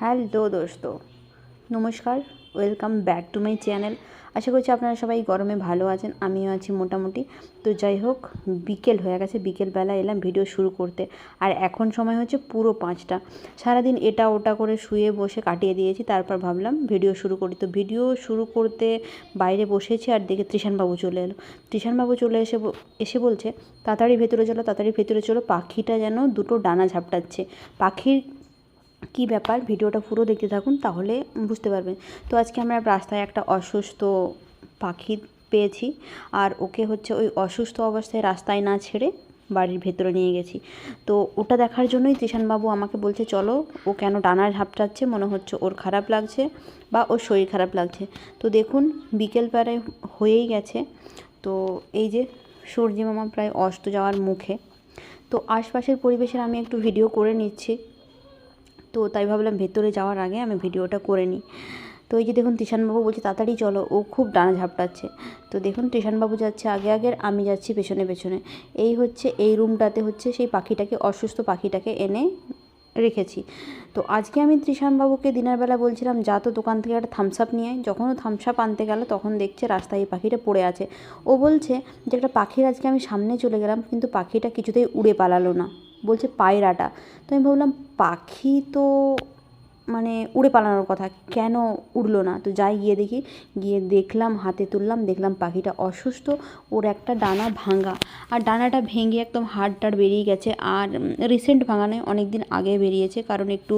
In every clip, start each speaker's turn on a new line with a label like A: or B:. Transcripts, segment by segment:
A: Hello দোস্ত, নমস্কার, welcome back to my channel. আশা করছি আপনারা সবাই গরমে ভালো আছেন, আমিও আছি মোটামুটি। তো যাই হোক, বিকেল হয়ে গেছে, বিকেলবেলা এলাম ভিডিও শুরু করতে। আর এখন সময় হচ্ছে পুরো পাঁচটা। সারাদিন এটা ওটা করে শুয়ে বসে কাটিয়ে দিয়েছি, তারপর ভাবলাম ভিডিও শুরু করি। তো ভিডিও শুরু করতে বাইরে বসেছি আর দেখে ত্রিশানবাবু চলে এলো। ত্রিশানবাবু চলে এসে এসে বলছে, তাড়াতাড়ি ভেতরে চলো, তাড়াতাড়ি ভেতরে চলো, পাখিটা যেন দুটো ডানা ঝাপটাচ্ছে। পাখির কী ব্যাপার, ভিডিওটা পুরো দেখতে থাকুন তাহলে বুঝতে পারবেন। তো আজকে আমরা রাস্তায় একটা অসুস্থ পাখি পেয়েছি আর ওকে হচ্ছে ওই অসুস্থ অবস্থায় রাস্তায় না ছেড়ে বাড়ির ভেতরে নিয়ে গেছি। তো ওটা দেখার জন্যই ত্রিশানবাবু আমাকে বলছে, চলো, ও কেন ডানার ঝাপটাচ্ছে মনে হচ্ছে ওর খারাপ লাগছে বা ওর শরীর খারাপ লাগছে। তো দেখুন, বিকেল প্রায় হয়েই গেছে। তো এই যে সূর্যি মামা প্রায় অস্ত যাওয়ার মুখে। তো আশপাশের পরিবেশের আমি একটু ভিডিও করে নিচ্ছি। তো তাই ভাবলাম ভেতরে যাওয়ার আগে আমি ভিডিওটা করে নিই। তো এই যে দেখুন, তিশানবাবু বলছে, তাড়াতাড়ি চলো। ও খুব ডানা ঝাপটাচ্ছে। তো দেখুন, তিশানবাবু যাচ্ছে আগে আগে, আমি যাচ্ছি পেছনে পেছনে। এই হচ্ছে, এই রুমটাতে হচ্ছে সেই পাখিটাকে, অসুস্থ পাখিটাকে এনে রেখেছি। তো আজকে আমি ত্রিশানবাবুকে দিনের বেলা বলছিলাম, যা তো দোকান থেকে একটা থামস আপ নিয়ে আয়। যখন ও থামস আপ আনতে গেল, তখন দেখছে রাস্তায় এই পাখিটা পড়ে আছে। ও বলছে যে, একটা পাখির আজকে আমি সামনে চলে গেলাম, কিন্তু পাখিটা কিছুতেই উড়ে পালালো না। বলছে পায়রাটা। তো আমি ভাবলাম, পাখি তো মানে উড়ে পালানোর কথা, কেন উড়লো না? তো যাই গিয়ে দেখি, গিয়ে দেখলাম, হাতে তুললাম, দেখলাম পাখিটা অসুস্থ, ওর একটা ডানা ভাঙা। আর ডানাটা ভেঙে একদম হাড় টাড় বেরিয়ে গেছে। আর রিসেন্ট ভাঙা নয় অনেক দিন আগে বেরিয়েছে, কারণ একটু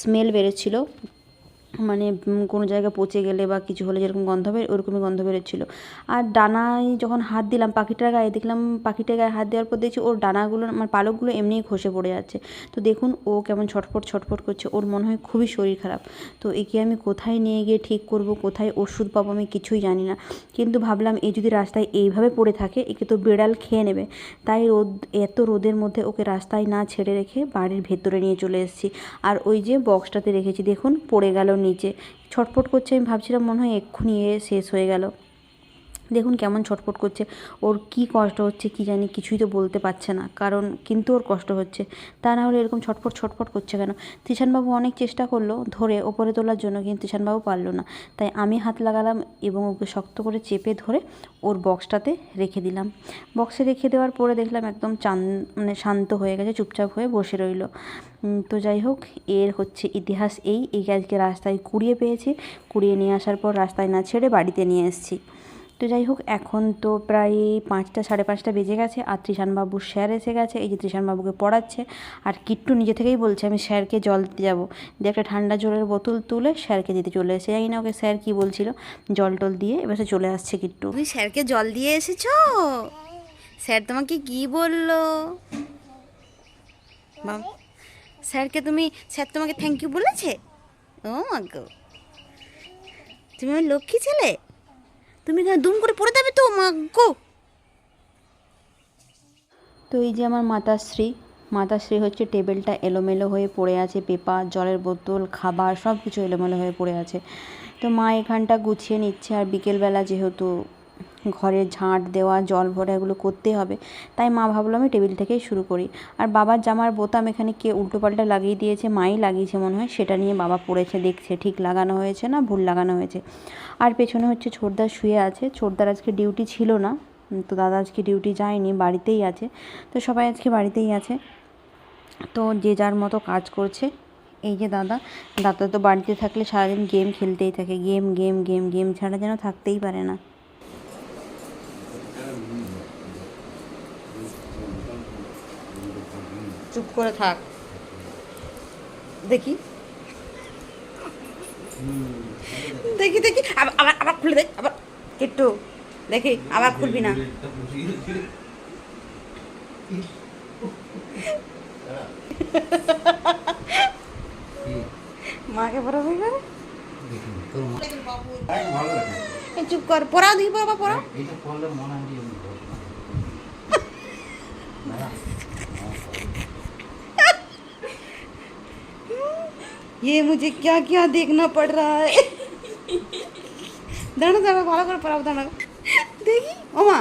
A: স্মেল বেরোচ্ছিলো। মানে কোনো জায়গায় পচে গেলে বা কিছু হলে যেরকম গন্ধ বের, ওরকমই গন্ধ বেরোচ্ছিলো। আর ডানায় যখন হাত দিলাম পাখিটার গায়ে, দেখলাম পাখিটার গায়ে হাত দেওয়ার পর দেখছি ওর ডানাগুলো আমার পালকগুলো এমনিই খসে পড়ে যাচ্ছে। তো দেখুন, ও কেমন ছটফট ছটফট করছে। ওর মনে হয় খুবই শরীর খারাপ। তো একে আমি কোথায় নিয়ে গিয়ে ঠিক করব, কোথায় ওষুধ পাবো আমি কিছুই জানি না। কিন্তু ভাবলাম এই যদি রাস্তায় এইভাবে পড়ে থাকে, একে তো বেড়াল খেয়ে নেবে। তাই রোদ, এত রোদের মধ্যে ওকে রাস্তায় না ছেড়ে রেখে বাড়ির ভেতরে নিয়ে চলে এসেছি। আর ওই যে বক্সটাতে রেখেছি, দেখুন, পড়ে গেল নিচে। ছটফট করছে আমি ভাবছিলাম মনে হয় এক্ষুনি এ শেষ হয়ে গেল। দেখুন কেমন ছটফট করছে। ওর কি কষ্ট হচ্ছে কি জানি কিছুই তো বলতে পারছে না, কারণ কিন্তু ওর কষ্ট হচ্ছে। তা না হলে এরকম ছটফট ছটফট করছে কেন? তিশানবাবু অনেক চেষ্টা করল ধরে ওপরে তোলার জন্য, কিন্তু তিশানবাবু পারল না। তাই আমি হাত লাগালাম এবং ওকে শক্ত করে চেপে ধরে ওর বক্সটাতে রেখে দিলাম। বক্সে রেখে দেওয়ার পরে দেখলাম একদম চান মানে শান্ত হয়ে গেছে, চুপচাপ হয়ে বসে রইল। তো যাই হোক, এর হচ্ছে ইতিহাস এই। এই আজকে রাস্তায় কুড়িয়ে পেয়েছি। কুড়িয়ে নিয়ে আসার পর রাস্তায় না ছেড়ে বাড়িতে নিয়ে এসেছি। তো যাই হোক, এখন তো প্রায় পাঁচটা, সাড়ে পাঁচটা বেজে গেছে আর ত্রিশানবাবুর স্যার এসে গেছে, এই যে ত্রিশানবাবুকে পড়াচ্ছে আর কিট্টু নিজে থেকেই বলছে, আমি স্যারকে জল দিতে যাব। দিয়ে একটা ঠান্ডা জলের বোতল তুলে স্যারকে দিতে চলে এসে জানি না ওকে, স্যার কী বলছিল, জল টল দিয়ে এবার সে চলে আসছে কিট্টু।
B: তুমি স্যারকে জল দিয়ে এসেছ? স্যার তোমাকে কি বলল? স্যারকে তুমি, স্যার তোমাকে থ্যাংক ইউ বলেছে? ও মাগো তুমি আমার লক্ষ্মী ছেলে? তুমি এখানে দুম করে পড়ে যাবে তো মাগো
A: তো এই যে আমার মাতাশ্রী মাতাশ্রী হচ্ছে টেবিলটা এলোমেলো হয়ে পড়ে আছে, পেপার, জলের বোতল, খাবার সব কিছু এলোমেলো হয়ে পড়ে আছে। তো মা এখানটা গুছিয়ে নিচ্ছে আর বিকেলবেলা যেহেতু ঘরে ঝাঁট দেওয়া, জল ভরা এগুলো করতে হবে। তাই মা ভাবলো আমি টেবিল থেকেই শুরু করি। আর বাবার জামার বোতাম এখানে কে উল্টোপাল্টা লাগিয়ে দিয়েছে, মাই লাগিয়েছে মনে হয়, সেটা নিয়ে বাবা পড়েছে, দেখছে, ঠিক লাগানো হয়েছে না, ভুল লাগানো হয়েছে। আর পেছনে হচ্ছে ছোটদার শুয়ে আছে, ছোটদার আজকে ডিউটি ছিল না তো দাদা আজকে ডিউটি যায়নি, বাড়িতেই আছে। তো সবাই আজকে বাড়িতেই আছে। তো যে যার মতো কাজ করছে, এই যে দাদা দাদা তো বাড়িতে থাকলে সারাদিন গেম খেলতেই থাকে, গেম গেম গেম গেম ছাড়া যেন থাকতেই পারে না।
B: চুপ করে থাক। দেখি। দেখি দেখি। আবার আবার খুলে দেখ আবার। একটু দেখি আবার খুলবি না। মাকে পড়াবে চুপ কর পড়াও দেখি পড়া পড়া
C: এইটা পড়লে মনে হয় যে আমি ঘটনা।
B: ये मुझे क्या क्या देखना पड़ रहा है দাঁড়া দাঁড়া ভালো করে পড়াবো দাঁড়া দেখি ওমা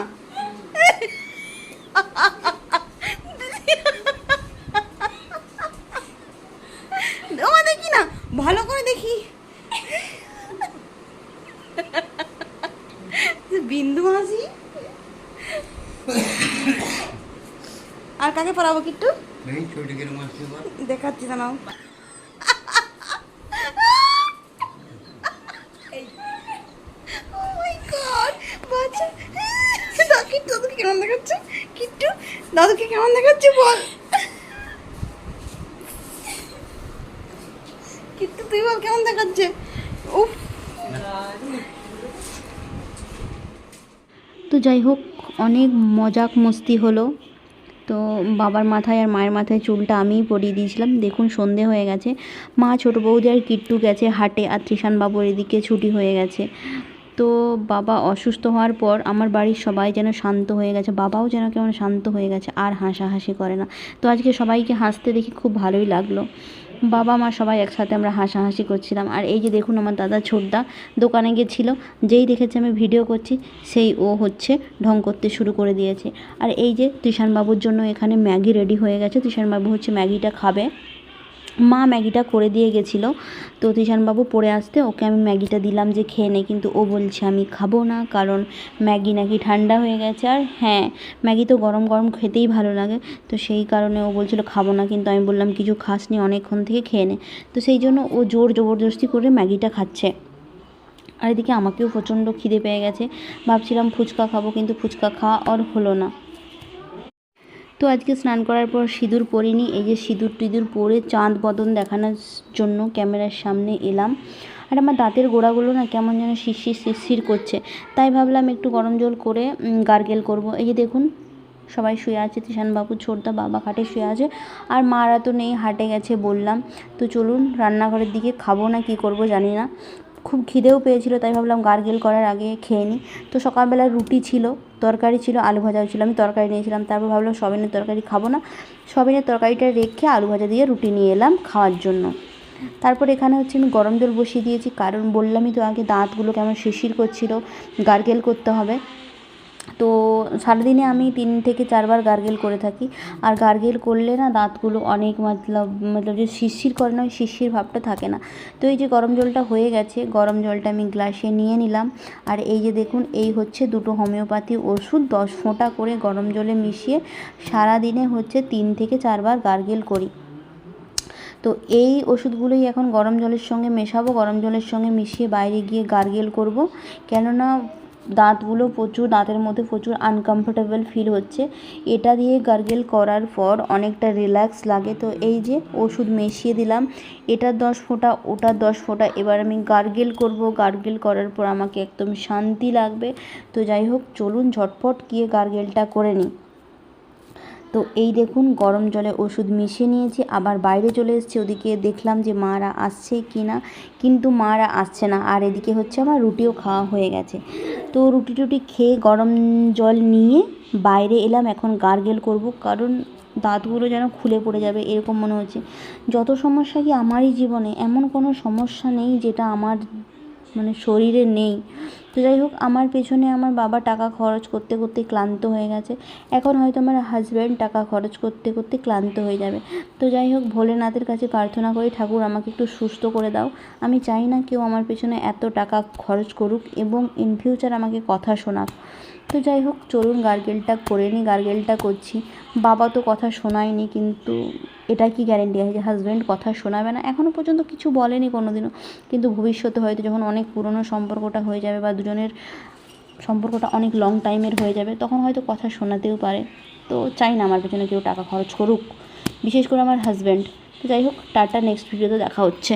B: ওমা দেখি না ভালো করে দেখি বিন্দু মাসি আর কাকে পড়াবো কিট্টু
C: এই ছোটিকের মাসি বল
B: দেখাচ্ছি জানাও দাদুকে কেমন দেখাচ্ছে বল। কিট্টু, তুই বল কেমন দেখাচ্ছে?
A: তো যাই হোক, অনেক মজাক মস্তি হলো। তো বাবার মাথায় আর মায়ের মাথায় চুলটা আমিই পরিয়ে দিয়েছিলাম। দেখুন, সন্ধে হয়ে গেছে। মা, ছোটো বৌদি আর কিট্টু গেছে হাটে। আর বাবুর এদিকে ছুটি হয়ে গেছে। তো বাবা অসুস্থ হওয়ার পর আমার বাড়ির সবাই যেন শান্ত হয়ে গেছে, বাবাও যেন কেমন শান্ত হয়ে গেছে, আর হাসাহাসি করে না। তো আজকে সবাইকে হাসতে দেখি খুব ভালোই লাগল। বাবা, মা সবাই একসাথে আমরা হাসাহাসি করছিলাম। আর এই যে দেখুন আমার দাদা ছোটদা দোকানে গেছিল, যেই দেখেছে আমি ভিডিও করছি, সেই ও হচ্ছে ঢং করতে শুরু করে দিয়েছে। আর এই যে বাবুর জন্য এখানে ম্যাগি রেডি হয়ে গেছে বাবু হচ্ছে ম্যাগিটা খাবে। মা ম্যাগিটা করে দিয়ে গেছিল। তো বাবু পড়ে আসতে ওকে আমি ম্যাগিটা দিলাম যে খেয়ে নে, কিন্তু ও বলছে আমি খাব না, কারণ ম্যাগি নাকি ঠান্ডা হয়ে গেছে। আর হ্যাঁ ম্যাগি তো গরম গরম খেতেই ভালো লাগে। তো সেই কারণে ও বলছিল খাব না, কিন্তু আমি বললাম কিছু খাসনি, অনেকক্ষণ থেকে খেয়ে নে। তো সেই জন্য ও জোর জবরদস্তি করে ম্যাগিটা খাচ্ছে। আর এদিকে আমাকেও প্রচণ্ড খিদে পেয়ে গেছে। ভাবছিলাম ফুচকা খাব, কিন্তু ফুচকা খাওয়া আর হলো না। তো আজকে স্নান করার পর সিঁদুর পরিনি, এই যে সিঁদুর টিঁদুর পরে চাঁদ বদন দেখানোর জন্য ক্যামেরার সামনে এলাম। আর আমার দাঁতের গোড়াগুলো না কেমন যেন শিরশির শিরশির করছে। তাই ভাবলাম একটু গরম জল করে গার্গেল করব। এই যে দেখুন, সবাই শুয়ে আছে বাবু, ছোটদা বাবা খাটে শুয়ে আছে। আর মারা তো নেই, হাটে গেছে বললাম। তো চলুন, রান্নাঘরের দিকে খাব না, কি করব জানি না। খুব খিদেও পেয়েছিল, তাই ভাবলাম গার্গেল করার আগে খেয়ে নিই। তো সকালবেলা রুটি ছিল, তরকারি ছিল, আলু ভাজাও ছিল, আমি তরকারি নিয়েছিলাম, তারপর ভাবলাম সবিনের তরকারি খাব না। সবিনের তরকারিটা রেখে আলু ভাজা দিয়ে রুটি নিয়ে এলাম খাওয়ার জন্য। তারপর এখানে হচ্ছে আমি গরম জল বসিয়ে দিয়েছি, কারণ বললামই তো আগে দাঁতগুলো কেমন শিশির করছিল, গার্গেল করতে হবে। তো সারাদিনে আমি তিন থেকে চারবার গার্গেল করে থাকি। আর গার্গেল করলে না দাঁতগুলো অনেক মতলব মতলব যে শিরশির করে না, ওই শিরশির ভাবটা থাকে না। তো এই যে গরম জলটা হয়ে গেছে, গরম জলটা আমি গ্লাসে নিয়ে নিলাম। আর এই যে দেখুন, এই হচ্ছে দুটো হোমিওপ্যাথি ওষুধ, দশ ফোঁটা করে গরম জলে মিশিয়ে সারাদিনে হচ্ছে তিন থেকে চারবার গার্গেল করি। তো এই ওষুধগুলোই এখন গরম জলের সঙ্গে মেশাবো, গরম জলের সঙ্গে মিশিয়ে বাইরে গিয়ে গার্গেল করব। কেননা দাঁতগুলো প্রচুর, দাঁতের মধ্যে প্রচুর আনকমফোর্টেবল ফিল হচ্ছে। এটা দিয়ে গার্গেল করার পর অনেকটা রিল্যাক্স লাগে। তো এই যে ওষুধ মিশিয়ে দিলাম, এটার দশ ফোঁটা, ওটার দশ ফোঁটা, এবার আমি গার্গেল করব। গার্গেল করার পর আমাকে একদম শান্তি লাগবে। তো যাই হোক, চলুন ঝটপট গিয়ে গার্গেলটা করে নিই। তো এই দেখুন, গরম জলে ওষুধ মিশিয়ে নিয়েছি, আবার বাইরে চলে এসেছি, ওদিকে দেখলাম যে মারা আসছে কি না, কিন্তু মারা আসছে না, আর এদিকে হচ্ছে আমার রুটিও খাওয়া হয়ে গেছে। তো রুটি টুটি খেয়ে গরম জল নিয়ে বাইরে এলাম, এখন গার্গেল করব, কারণ দাঁতগুলো যেন খুলে পড়ে যাবে, এরকম মনে হচ্ছে। যত সমস্যা কি আমারই জীবনে, এমন কোনো সমস্যা নেই যেটা আমার মানে শরীরে নেই। তো যাই হোক, আমার পেছনে আমার বাবা টাকা খরচ করতে করতে ক্লান্ত হয়ে গেছে। এখন হয়তো আমার হাজব্যান্ড টাকা খরচ করতে করতে ক্লান্ত হয়ে যাবে। তো যাই হোক, ভোলেনাথের কাছে প্রার্থনা করি, ঠাকুর আমাকে একটু সুস্থ করে দাও। আমি চাই না কেউ আমার পেছনে এত টাকা খরচ করুক এবং ইন ফিউচার আমাকে কথা শোনাক। তো যাই হোক, চলুন গার্গেলটা করে নিই গার্গেলটা করছি। বাবা তো কথা শোনায়নি, কিন্তু এটা কি গ্যারেন্টি আছে যে হাজব্যান্ড কথা শোনাবে না? এখনও পর্যন্ত কিছু বলেনি কোনো দিনও কিন্তু ভবিষ্যতে হয়তো যখন অনেক পুরনো সম্পর্কটা হয়ে যাবে বা দুজনের সম্পর্কটা অনেক লং টাইমের হয়ে যাবে, তখন হয়তো কথা শোনাতেও পারে। তো চাই না আমার পেছনে কেউ টাকা খরচ করুক, বিশেষ করে আমার হাজব্যান্ড তো যাই হোক, টাটা নেক্সট ভিডিওতে দেখা হচ্ছে।